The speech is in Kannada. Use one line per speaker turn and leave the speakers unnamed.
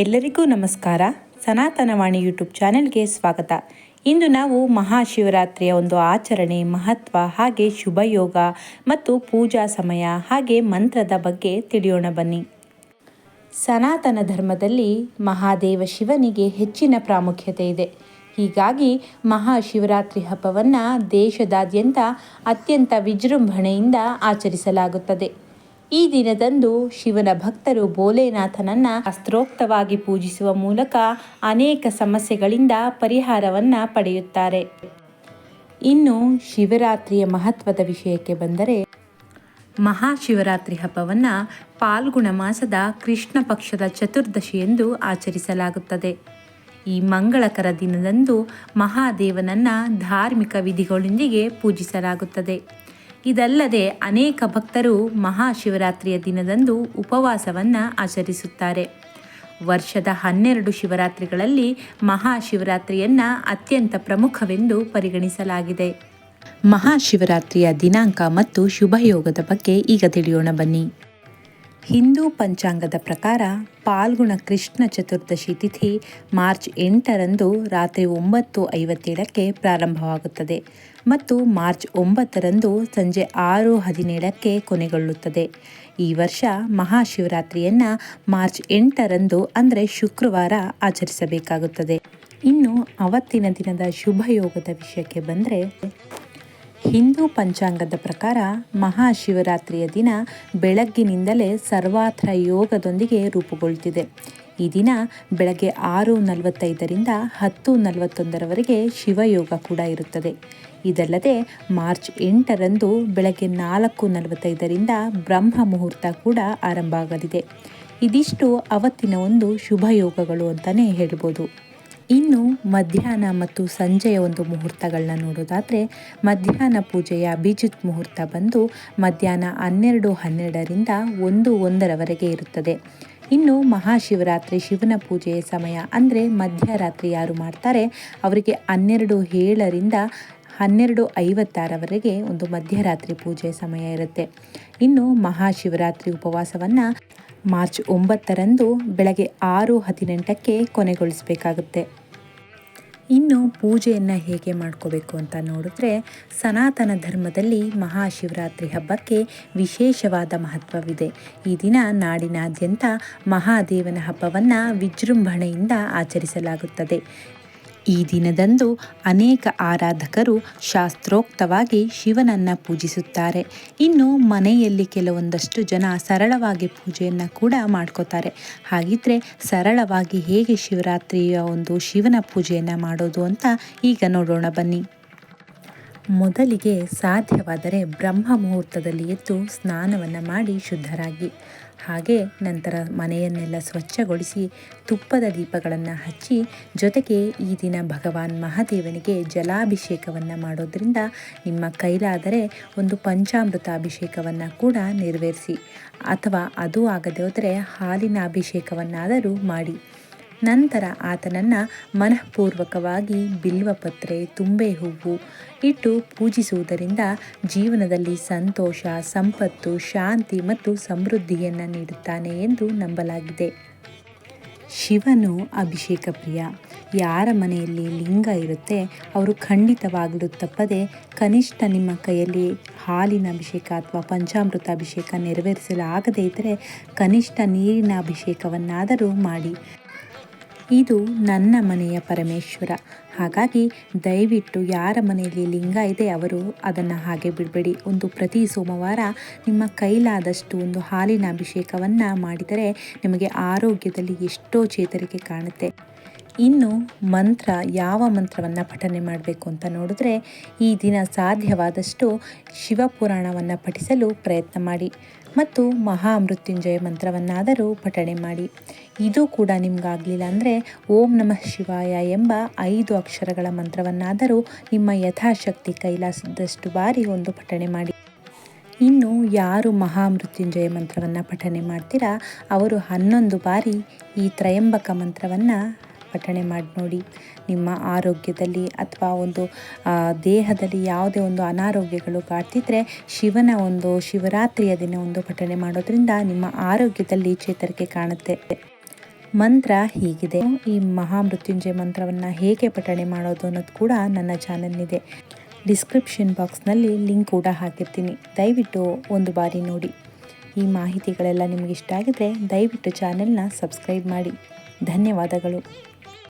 ಎಲ್ಲರಿಗೂ ನಮಸ್ಕಾರ. ಸನಾತನವಾಣಿ ಯೂಟ್ಯೂಬ್ ಚಾನೆಲ್ಗೆ ಸ್ವಾಗತ. ಇಂದು ನಾವು ಮಹಾಶಿವರಾತ್ರಿಯ ಒಂದು ಆಚರಣೆ, ಮಹತ್ವ ಹಾಗೆ ಶುಭ ಯೋಗ ಮತ್ತು ಪೂಜಾ ಸಮಯ ಹಾಗೆ ಮಂತ್ರದ ಬಗ್ಗೆ ತಿಳಿಯೋಣ ಬನ್ನಿ. ಸನಾತನ ಧರ್ಮದಲ್ಲಿ ಮಹಾದೇವ ಶಿವನಿಗೆ ಹೆಚ್ಚಿನ ಪ್ರಾಮುಖ್ಯತೆ ಇದೆ. ಹೀಗಾಗಿ ಮಹಾಶಿವರಾತ್ರಿ ಹಬ್ಬವನ್ನು ದೇಶದಾದ್ಯಂತ ಅತ್ಯಂತ ವಿಜೃಂಭಣೆಯಿಂದ ಆಚರಿಸಲಾಗುತ್ತದೆ. ಈ ದಿನದಂದು ಶಿವನ ಭಕ್ತರು ಭೋಲೆನಾಥನನ್ನ ಅಸ್ತ್ರೋಕ್ತವಾಗಿ ಪೂಜಿಸುವ ಮೂಲಕ ಅನೇಕ ಸಮಸ್ಯೆಗಳಿಂದ ಪರಿಹಾರವನ್ನ ಪಡೆಯುತ್ತಾರೆ. ಇನ್ನು ಶಿವರಾತ್ರಿಯ ಮಹತ್ವದ ವಿಷಯಕ್ಕೆ ಬಂದರೆ, ಮಹಾಶಿವರಾತ್ರಿ ಹಬ್ಬವನ್ನು ಪಾಲ್ಗುಣ ಮಾಸದ ಕೃಷ್ಣ ಪಕ್ಷದ ಚತುರ್ದಶಿ ಎಂದು ಆಚರಿಸಲಾಗುತ್ತದೆ. ಈ ಮಂಗಳಕರ ದಿನದಂದು ಮಹಾದೇವನನ್ನ ಧಾರ್ಮಿಕ ವಿಧಿಗಳೊಂದಿಗೆ ಪೂಜಿಸಲಾಗುತ್ತದೆ. ಇದಲ್ಲದೆ ಅನೇಕ ಭಕ್ತರು ಮಹಾಶಿವರಾತ್ರಿಯ ದಿನದಂದು ಉಪವಾಸವನ್ನು ಆಚರಿಸುತ್ತಾರೆ. ವರ್ಷದ ಹನ್ನೆರಡು ಶಿವರಾತ್ರಿಗಳಲ್ಲಿ ಮಹಾಶಿವರಾತ್ರಿಯನ್ನು ಅತ್ಯಂತ ಪ್ರಮುಖವೆಂದು ಪರಿಗಣಿಸಲಾಗಿದೆ. ಮಹಾಶಿವರಾತ್ರಿಯ ದಿನಾಂಕ ಮತ್ತು ಶುಭಯೋಗದ ಬಗ್ಗೆ ಈಗ ತಿಳಿಯೋಣ ಬನ್ನಿ. ಹಿಂದೂ ಪಂಚಾಂಗದ ಪ್ರಕಾರ ಪಾಲ್ಗುಣ ಕೃಷ್ಣ ಚತುರ್ದಶಿ ತಿಥಿ ಮಾರ್ಚ್ ಎಂಟರಂದು ರಾತ್ರಿ ಒಂಬತ್ತು ಐವತ್ತೇಳಕ್ಕೆ ಪ್ರಾರಂಭವಾಗುತ್ತದೆ ಮತ್ತು ಮಾರ್ಚ್ ಒಂಬತ್ತರಂದು ಸಂಜೆ ಆರು ಹದಿನೇಳಕ್ಕೆ ಕೊನೆಗೊಳ್ಳುತ್ತದೆ. ಈ ವರ್ಷ ಮಹಾಶಿವರಾತ್ರಿಯನ್ನು ಮಾರ್ಚ್ ಎಂಟರಂದು ಅಂದರೆ ಶುಕ್ರವಾರ ಆಚರಿಸಬೇಕಾಗುತ್ತದೆ. ಇನ್ನು ಅವತ್ತಿನ ದಿನದ ಶುಭಯೋಗದ ವಿಷಯಕ್ಕೆ ಬಂದರೆ ಹಿಂದೂ ಪಂಚಾಂಗದ ಪ್ರಕಾರ ಮಹಾಶಿವರಾತ್ರಿಯ ದಿನ ಬೆಳಗ್ಗಿನಿಂದಲೇ ಸರ್ವಾತ್ರ ಯೋಗದೊಂದಿಗೆ ರೂಪುಗೊಳ್ತಿದೆ ಈ ದಿನ ಬೆಳಗ್ಗೆ ಆರು ನಲವತ್ತೈದರಿಂದ ಹತ್ತು ನಲವತ್ತೊಂದರವರೆಗೆ ಶಿವಯೋಗ ಕೂಡ ಇರುತ್ತದೆ. ಇದಲ್ಲದೆ ಮಾರ್ಚ್ ಎಂಟರಂದು ಬೆಳಗ್ಗೆ ನಾಲ್ಕು ನಲವತ್ತೈದರಿಂದ ಬ್ರಹ್ಮ ಮುಹೂರ್ತ ಕೂಡ ಆರಂಭ ಆಗಲಿದೆ ಇದಿಷ್ಟು ಅವತ್ತಿನ ಒಂದು ಶುಭ ಯೋಗಗಳು ಅಂತಲೇ ಹೇಳ್ಬೋದು. ಇನ್ನು ಮಧ್ಯಾಹ್ನ ಮತ್ತು ಸಂಜೆಯ ಒಂದು ಮುಹೂರ್ತಗಳನ್ನ ನೋಡೋದಾದರೆ ಮಧ್ಯಾಹ್ನ ಪೂಜೆಯ ಅಭಿಜಿತ್ ಮುಹೂರ್ತ ಬಂದು ಮಧ್ಯಾಹ್ನ ಹನ್ನೆರಡು ಹನ್ನೆರಡರಿಂದ ಒಂದು ಒಂದರವರೆಗೆ ಇರುತ್ತದೆ. ಇನ್ನು ಮಹಾಶಿವರಾತ್ರಿ ಶಿವನ ಪೂಜೆಯ ಸಮಯ ಅಂದರೆ ಮಧ್ಯರಾತ್ರಿ ಯಾರು ಮಾಡ್ತಾರೆ, ಅವರಿಗೆ ಹನ್ನೆರಡು ಏಳರಿಂದ ಹನ್ನೆರಡು ಐವತ್ತಾರವರೆಗೆ ಒಂದು ಮಧ್ಯರಾತ್ರಿ ಪೂಜೆಯ ಸಮಯ ಇರುತ್ತೆ. ಇನ್ನು ಮಹಾಶಿವರಾತ್ರಿ ಉಪವಾಸವನ್ನು ಮಾರ್ಚ್ ಒಂಬತ್ತರಂದು ಬೆಳಗ್ಗೆ ಆರು ಹದಿನೆಂಟಕ್ಕೆ ಕೊನೆಗೊಳಿಸಬೇಕಾಗುತ್ತೆ. ಇನ್ನು ಪೂಜೆಯನ್ನು ಹೇಗೆ ಮಾಡ್ಕೋಬೇಕು ಅಂತ ನೋಡಿದ್ರೆ ಸನಾತನ ಧರ್ಮದಲ್ಲಿ ಮಹಾಶಿವರಾತ್ರಿ ಹಬ್ಬಕ್ಕೆ ವಿಶೇಷವಾದ ಮಹತ್ವವಿದೆ. ಈ ದಿನ ನಾಡಿನಾದ್ಯಂತ ಮಹಾದೇವನ ಹಬ್ಬವನ್ನು ವಿಜೃಂಭಣೆಯಿಂದ ಆಚರಿಸಲಾಗುತ್ತದೆ. ಈ ದಿನದಂದು ಅನೇಕ ಆರಾಧಕರು ಶಾಸ್ತ್ರೋಕ್ತವಾಗಿ ಶಿವನನ್ನು ಪೂಜಿಸುತ್ತಾರೆ. ಇನ್ನು ಮನೆಯಲ್ಲಿ ಕೆಲವೊಂದಷ್ಟು ಜನ ಸರಳವಾಗಿ ಪೂಜೆಯನ್ನು ಕೂಡ ಮಾಡ್ಕೋತಾರೆ. ಹಾಗಿದ್ರೆ ಸರಳವಾಗಿ ಹೇಗೆ ಶಿವರಾತ್ರಿಯ ಒಂದು ಶಿವನ ಪೂಜೆಯನ್ನು ಮಾಡೋದು ಅಂತ ಈಗ ನೋಡೋಣ ಬನ್ನಿ. ಮೊದಲಿಗೆ ಸಾಧ್ಯವಾದರೆ ಬ್ರಹ್ಮ ಮುಹೂರ್ತದಲ್ಲಿ ಎದ್ದು ಸ್ನಾನವನ್ನು ಮಾಡಿ ಶುದ್ಧರಾಗಿ. ಹಾಗೆ ನಂತರ ಮನೆಯನ್ನೆಲ್ಲ ಸ್ವಚ್ಛಗೊಳಿಸಿ ತುಪ್ಪದ ದೀಪಗಳನ್ನು ಹಚ್ಚಿ, ಜೊತೆಗೆ ಈ ದಿನ ಭಗವಾನ್ ಮಹಾದೇವನಿಗೆ ಜಲಾಭಿಷೇಕವನ್ನು ಮಾಡೋದ್ರಿಂದ ನಿಮ್ಮ ಕೈಲಾದರೆ ಒಂದು ಪಂಚಾಮೃತ ಅಭಿಷೇಕವನ್ನು ಕೂಡ ನೆರವೇರಿಸಿ, ಅಥವಾ ಅದು ಆಗದೆ ಹೋದರೆ ಹಾಲಿನ ಅಭಿಷೇಕವನ್ನಾದರೂ ಮಾಡಿ. ನಂತರ ಆತನನ್ನು ಮನಃಪೂರ್ವಕವಾಗಿ ಬಿಲ್ವಪತ್ರೆ ತುಂಬೆ ಹೂವು ಇಟ್ಟು ಪೂಜಿಸುವುದರಿಂದ ಜೀವನದಲ್ಲಿ ಸಂತೋಷ, ಸಂಪತ್ತು, ಶಾಂತಿ ಮತ್ತು ಸಮೃದ್ಧಿಯನ್ನು ನೀಡುತ್ತಾನೆ ಎಂದು ನಂಬಲಾಗಿದೆ. ಶಿವನು ಅಭಿಷೇಕ ಪ್ರಿಯ. ಯಾರ ಮನೆಯಲ್ಲಿ ಲಿಂಗ ಇರುತ್ತೆ, ಅವರು ಖಂಡಿತವಾಗಲೂ ತಪ್ಪದೆ ಕನಿಷ್ಠ ನಿಮ್ಮ ಕೈಯಲ್ಲಿ ಹಾಲಿನ ಅಭಿಷೇಕ ಅಥವಾ ಪಂಚಾಮೃತ ಅಭಿಷೇಕ ನೆರವೇರಿಸಲಾಗದೇ ಇದ್ದರೆ ಕನಿಷ್ಠ ನೀರಿನ ಅಭಿಷೇಕವನ್ನಾದರೂ ಮಾಡಿ. ಇದು ನನ್ನ ಮನೆಯ ಪರಮೇಶ್ವರ. ಹಾಗಾಗಿ ದಯವಿಟ್ಟು ಯಾರ ಮನೆಯಲ್ಲಿ ಲಿಂಗ ಇದೆ ಅವರು ಅದನ್ನು ಹಾಗೆ ಬಿಡಬೇಡಿ. ಒಂದು ಪ್ರತಿ ಸೋಮವಾರ ನಿಮ್ಮ ಕೈಲಾದಷ್ಟು ಒಂದು ಹಾಲಿನ ಅಭಿಷೇಕವನ್ನು ಮಾಡಿದರೆ ನಿಮಗೆ ಆರೋಗ್ಯದಲ್ಲಿ ಎಷ್ಟೋ ಚೇತರಿಕೆ ಕಾಣುತ್ತೆ. ಇನ್ನು ಮಂತ್ರ ಯಾವ ಮಂತ್ರವನ್ನು ಪಠನೆ ಮಾಡಬೇಕು ಅಂತ ನೋಡಿದ್ರೆ ಈ ದಿನ ಸಾಧ್ಯವಾದಷ್ಟು ಶಿವಪುರಾಣವನ್ನು ಪಠಿಸಲು ಪ್ರಯತ್ನ ಮಾಡಿ. ಮತ್ತು ಮಹಾಮೃತ್ಯುಂಜಯ ಮಂತ್ರವನ್ನಾದರೂ ಪಠಣೆ ಮಾಡಿ. ಇದು ಕೂಡ ನಿಮಗಾಗಲಿಲ್ಲ ಅಂದರೆ ಓಂ ನಮಃ ಶಿವಾಯ ಎಂಬ ಐದು ಅಕ್ಷರಗಳ ಮಂತ್ರವನ್ನಾದರೂ ನಿಮ್ಮ ಯಥಾಶಕ್ತಿ ಕೈಲಾಸದಷ್ಟು ಬಾರಿ ಒಂದು ಪಠಣೆ ಮಾಡಿ. ಇನ್ನು ಯಾರು ಮಹಾಮೃತ್ಯುಂಜಯ ಮಂತ್ರವನ್ನು ಪಠನೆ ಮಾಡ್ತೀರಾ? ಅವರು ಹನ್ನೊಂದು ಬಾರಿ ಈ ತ್ರಯಂಬಕ ಮಂತ್ರವನ್ನು ಪಠಣೆ ಮಾಡಿ ನೋಡಿ. ನಿಮ್ಮ ಆರೋಗ್ಯದಲ್ಲಿ ಅಥವಾ ಒಂದು ದೇಹದಲ್ಲಿ ಯಾವುದೇ ಒಂದು ಅನಾರೋಗ್ಯಗಳು ಕಾಡ್ತಿದ್ರೆ ಶಿವನ ಒಂದು ಶಿವರಾತ್ರಿಯ ದಿನ ಒಂದು ಪಠಣೆ ಮಾಡೋದ್ರಿಂದ ನಿಮ್ಮ ಆರೋಗ್ಯದಲ್ಲಿ ಚೇತರಿಕೆ ಕಾಣುತ್ತೆ. ಮಂತ್ರ ಹೀಗಿದೆ. ಈ ಮಹಾಮೃತ್ಯುಂಜಯ ಮಂತ್ರವನ್ನು ಹೇಗೆ ಪಠಣೆ ಮಾಡೋದು ಅನ್ನೋದು ಕೂಡ ನನ್ನ ಚಾನಲ್ನಿದೆ ಡಿಸ್ಕ್ರಿಪ್ಷನ್ ಬಾಕ್ಸ್ನಲ್ಲಿ ಲಿಂಕ್ ಕೂಡ ಹಾಕಿರ್ತೀನಿ. ದಯವಿಟ್ಟು ಒಂದು ಬಾರಿ ನೋಡಿ. ಈ ಮಾಹಿತಿಗಳೆಲ್ಲ ನಿಮಗಿಷ್ಟ ಆಗಿದ್ರೆ ದಯವಿಟ್ಟು ಚಾನೆಲ್ನ ಸಬ್ಸ್ಕ್ರೈಬ್ ಮಾಡಿ. ಧನ್ಯವಾದಗಳು.